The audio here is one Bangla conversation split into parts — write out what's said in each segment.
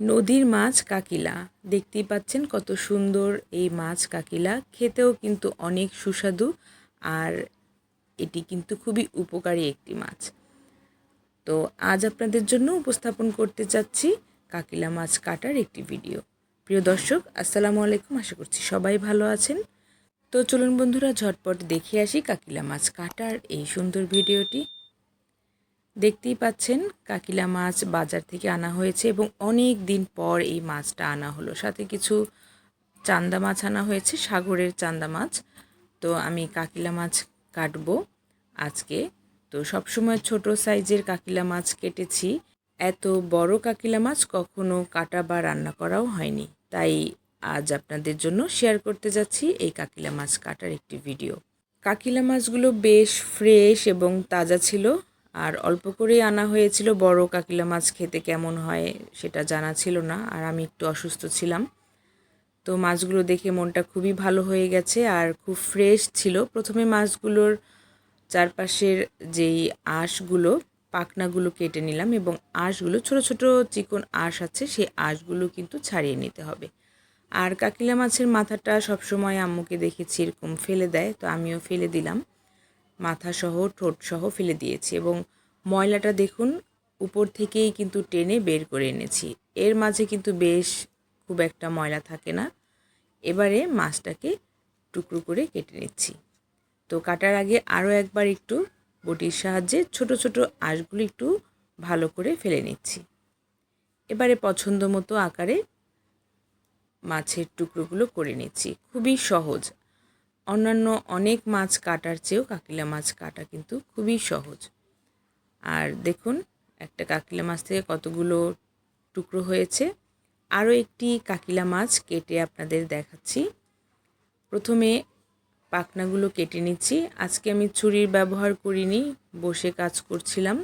নদীর মাছ কাকিলা। দেখতেই পাচ্ছেন কত সুন্দর এই মাছ কাকিলা। খেতেও কিন্তু অনেক সুস্বাদু আর এটি কিন্তু খুবই উপকারী একটি মাছ। তো আজ আপনাদের জন্য উপস্থাপন করতে চাচ্ছি কাকিলা মাছ কাটার একটি ভিডিও। প্রিয় দর্শক, আসসালামু আলাইকুম। আশা করছি সবাই ভালো আছেন। তো চলুন বন্ধুরা, ঝটপট দেখে আসি কাকিলা মাছ কাটার এই সুন্দর ভিডিওটি। দেখতেই পাচ্ছেন কাকিলা মাছ বাজার থেকে আনা হয়েছে এবং অনেক দিন পর এই মাছটা আনা হলো। সাথে কিছু চান্দা মাছ আনা হয়েছে, সাগরের চান্দা মাছ। তো আমি কাকিলা মাছ কাটবো আজকে। তো সবসময় ছোট সাইজের কাকিলা মাছ কেটেছি। এত বড় কাকিলা মাছ কখনো কাটা বা রান্না করাও হয়নি। তাই আজ আপনাদের জন্য শেয়ার করতে যাচ্ছি এই কাকিলা মাছ কাটার একটি ভিডিও। কাকিলা মাছগুলো বেশ ফ্রেশ এবং তাজা ছিল। আর অল্প করেই আনা হয়েছিল, বড় কাকিলা মাছ খেতে কেমন হয় সেটা জানা ছিল না, আর আমি একটু অসুস্থ ছিলাম। তো মাছগুলো দেখে মনটা খুবই ভালো হয়ে গেছে আর খুব ফ্রেশ ছিল। প্রথমে মাছগুলোর চারপাশের যেই আঁশগুলো, পাখনাগুলো কেটে নিলাম এবং আঁশগুলো, ছোট ছোট চিকন আঁশ আছে, সেই আঁশগুলো কিন্তু ছাড়িয়ে নিতে হবে। আর কাকিলা মাছের মাথাটা সবসময় আম্মুকে দেখেছি এরকম ফেলে দেয়, তো আমিও ফেলে দিলাম। মাথা সহ ঠোঁট সহ ফেলে দিয়েছি এবং ময়লাটা দেখুন, উপর থেকেই কিন্তু টেনে বের করে এনেছি। এর মাঝে কিন্তু বেশ খুব একটা ময়লা থাকে না। এবারে মাছটাকে টুকরো করে কেটে নিচ্ছি। তো কাটার আগে আরও একবার একটু বটির সাহায্যে ছোট ছোট আঁশগুলো একটু ভালো করে ফেলে নিচ্ছি। এবারে পছন্দ মতো আকারে মাছের টুকরোগুলো করে নিচ্ছি। খুবই সহজ। অন্যান্য অনেক মাছ কাটার চেয়েও কাকিলা মাছ কাটা কিন্তু খুবই সহজ। আর দেখুন, একটা কাকিলা মাছ থেকে কতগুলো টুকরো হয়েছে। আরও একটি কাকিলা মাছ কেটে আপনাদের দেখাচ্ছি। প্রথমে পাখনাগুলো কেটে নিচ্ছি। আজকে আমি ছুরির ব্যবহার করিনি, বসে কাজ করছিলাম।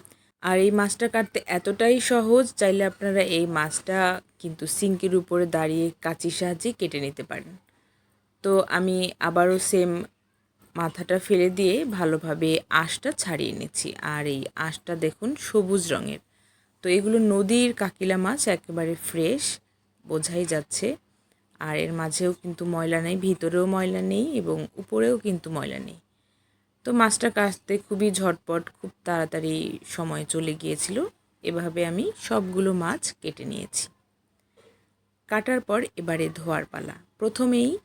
আর এই মাছটা কাটতে এতটাই সহজ, চাইলে আপনারা এই মাছটা কিন্তু সিঙ্কের উপরে দাঁড়িয়ে কাঁচির সাহায্যে কেটে নিতে পারেন। তো আমি আবারও সেম মাথাটা ফেলে দিয়ে ভালোভাবে আঁশটা ছাড়িয়ে নিচ্ছি। আর এই আঁশটা দেখুন সবুজ রঙের। তো এগুলো নদীর কাকিলা মাছ, একেবারে ফ্রেশ বোঝাই যাচ্ছে। আর এর মাঝেও কিন্তু ময়লা নেই, ভিতরেও ময়লা নেই এবং উপরেও কিন্তু ময়লা নেই। তো মাছটা কাটতে খুবই ঝটপট, খুব তাড়াতাড়ি সময় চলে গিয়েছিল। এভাবে আমি সবগুলো মাছ কেটে নিয়েছি। কাটার পর এবারে ধোয়ার পালা। প্রথমেই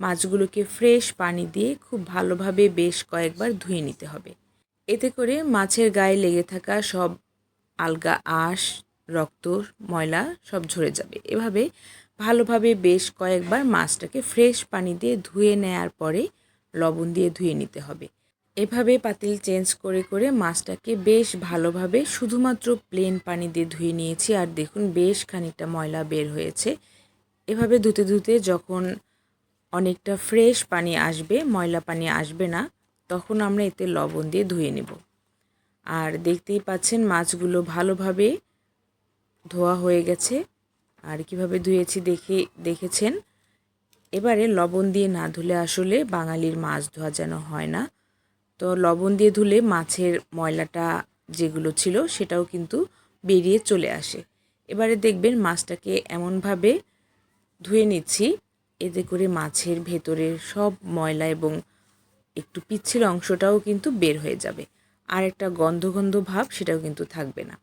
মাছগুলোকে ফ্রেশ পানি দিয়ে খুব ভালোভাবে বেশ কয়েকবার ধুয়ে নিতে হবে। এতে করে মাছের গায়ে লেগে থাকা সব আলগা আঁশ, রক্ত, ময়লা সব ঝরে যাবে। এভাবে ভালোভাবে বেশ কয়েকবার মাছটাকে ফ্রেশ পানি দিয়ে ধুয়ে নেয়ার পরে লবণ দিয়ে ধুয়ে নিতে হবে। এভাবে পাতিল চেঞ্জ করে করে মাছটাকে বেশ ভালোভাবে শুধুমাত্র প্লেন পানি দিয়ে ধুয়ে নিয়েছি। আর দেখুন, বেশ খানিকটা ময়লা বের হয়েছে। এভাবে ধুতে ধুতে যখন অনেকটা ফ্রেশ পানি আসবে, ময়লা পানি আসবে না, তখন আমরা এতে লবণ দিয়ে ধুয়ে নেব। আর দেখতেই পাচ্ছেন মাছগুলো ভালোভাবে ধোয়া হয়ে গেছে। আর কীভাবে ধুয়েছি দেখে, দেখেছেন? এবারে লবণ দিয়ে না ধুলে আসলে বাঙালির মাছ ধোয়া যেন হয় না। তো লবণ দিয়ে ধুলে মাছের ময়লাটা যেগুলো ছিল সেটাও কিন্তু বেরিয়ে চলে আসে। এবারে দেখবেন মাছটাকে এমনভাবে ধুয়ে নিচ্ছি এতে করে মাছের ভেতরের সব ময়লা এবং একটু পিচ্ছিল অংশটাও কিন্তু বের হয়ে যাবে। আর একটা গন্ধ গন্ধ ভাব সেটাও কিন্তু থাকবে না।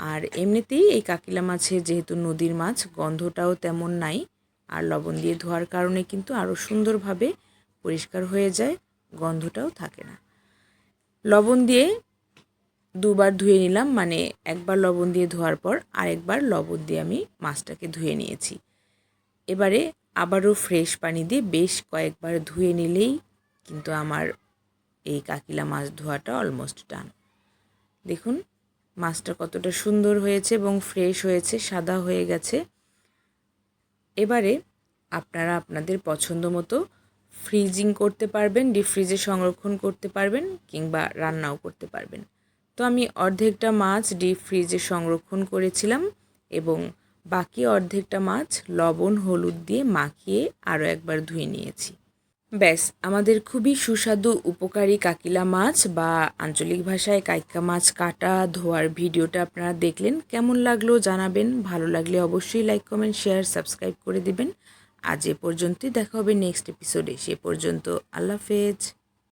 আর এমনিতেই এই কাকিলা মাছের যেহেতু নদীর মাছ, গন্ধটাও তেমন নাই। আর লবণ দিয়ে ধোয়ার কারণে কিন্তু আরও সুন্দরভাবে পরিষ্কার হয়ে যায়, গন্ধটাও থাকে না। লবণ দিয়ে দুবার ধুয়ে নিলাম মানে একবার লবণ দিয়ে ধোয়ার পর আরেকবার লবণ দিয়ে আমি মাছটাকে ধুয়ে নিয়েছি। এবারে আবারও ফ্রেশ পানি দিয়ে বেশ কয়েকবার ধুয়ে নিলেই কিন্তু আমার এই কাকিলা মাছ ধোয়াটা অলমোস্ট ডান দেখুন, মাছটা কতটা সুন্দর হয়েছে এবং ফ্রেশ হয়েছে, সাদা হয়ে গেছে। এবারে আপনারা আপনাদের পছন্দ মতো ফ্রিজিং করতে পারবেন ডিপ ফ্রিজে সংরক্ষণ করতে পারবেন কিংবা রান্নাও করতে পারবেন। তো আমি অর্ধেকটা মাছ ডিপ ফ্রিজে সংরক্ষণ করেছিলাম এবং বাকি অর্ধেকটা মাছ লবণ, হলুদ দিয়ে মাখিয়ে আরও একবার ধুয়ে নিয়েছি। ব্যাস, আমাদের খুবই সুস্বাদু উপকারী কাকিলা মাছ বা আঞ্চলিক ভাষায় কাইক্কা মাছ কাটা ধোয়ার ভিডিওটা আপনারা দেখলেন। কেমন লাগল জানাবেন। ভালো লাগলে অবশ্যই লাইক, কমেন্ট, শেয়ার, সাবস্ক্রাইব করে দিবেন। আজ এ পর্যন্তই দেখা হবে নেক্সট এপিসোডে। সে পর্যন্ত আল্লাহ হাফেজ।